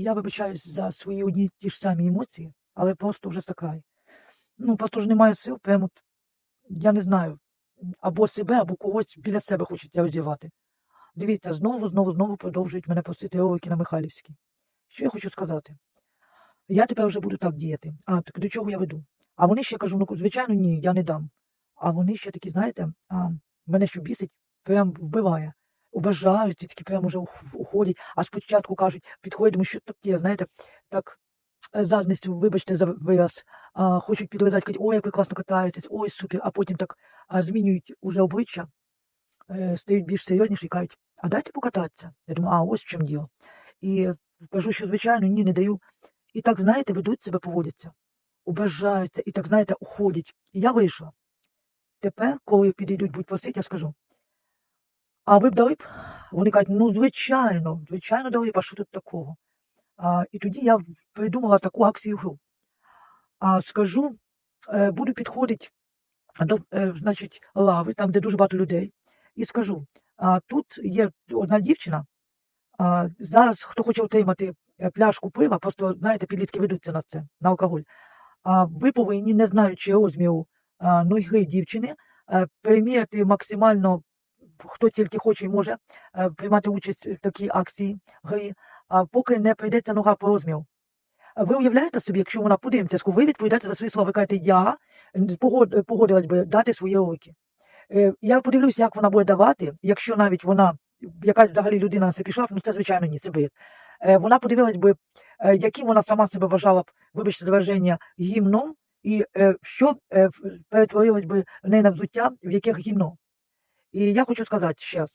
Я вибачаюсь за свої одні ті ж самі емоції, але просто вже сакрай. Ну, просто вже немає сил, прямо, я не знаю, або себе, або когось біля себе хочеться одягати. Дивіться, знову, знову, знову продовжують мене просити ролики на Михайлівській. Що я хочу сказати? Я тепер вже буду так діяти. А так до чого я веду? А вони ще кажу, ну звичайно, ні, я не дам. А вони ще такі, знаєте, а, мене що бісить, прям вбиває. Обажають, і такі прям уже ух- уходять, а спочатку кажуть, підходять, що таке, знаєте, так е, задністю, вибачте за вираз, а, хочуть підлизати, кажуть, ой, як ви класно катаєтесь, ой, супер, а потім так а, змінюють уже обличчя, е, стають більш серйозніші і кажуть, а дайте покататися. Я думаю, а ось в чому діло. І кажу, що звичайно, ні, не даю. І так, знаєте, ведуть себе, поводяться, ображаються, і так, знаєте, уходять. І я вийшла. Тепер, коли підійдуть, будуть просити, я скажу. А ви б дали б? Вони кажуть, ну, звичайно, звичайно, дали б, а що тут такого? А, і тоді я придумала таку акцію гру. А скажу, е, буду підходити до е, значить, лави, там, де дуже багато людей, і скажу: а, тут є одна дівчина. А, зараз, хто хоче отримати е, пляшку пива, просто знаєте, підлітки ведуться на це, на алкоголь. А ви повинні, не знаючи розміру ноги дівчини, переміряти максимально, хто тільки хоче і може е, приймати участь в такій акції гри, поки не прийдеться нога по розміру. Ви уявляєте собі, якщо вона подивиться, скажу, ви відповідаєте за свої слова, ви кажете, я погодилась би дати свої уроки. Е, Я подивлюся, як вона буде давати, якщо навіть вона, якась взагалі людина на це пішла, ну це звичайно ні, це бред. Е, Вона подивилась би, яким вона сама себе вважала б, вибачте за враження, гімном, і що перетворилось би в неї на взуття, в яких гімно. І я хочу сказати ще раз,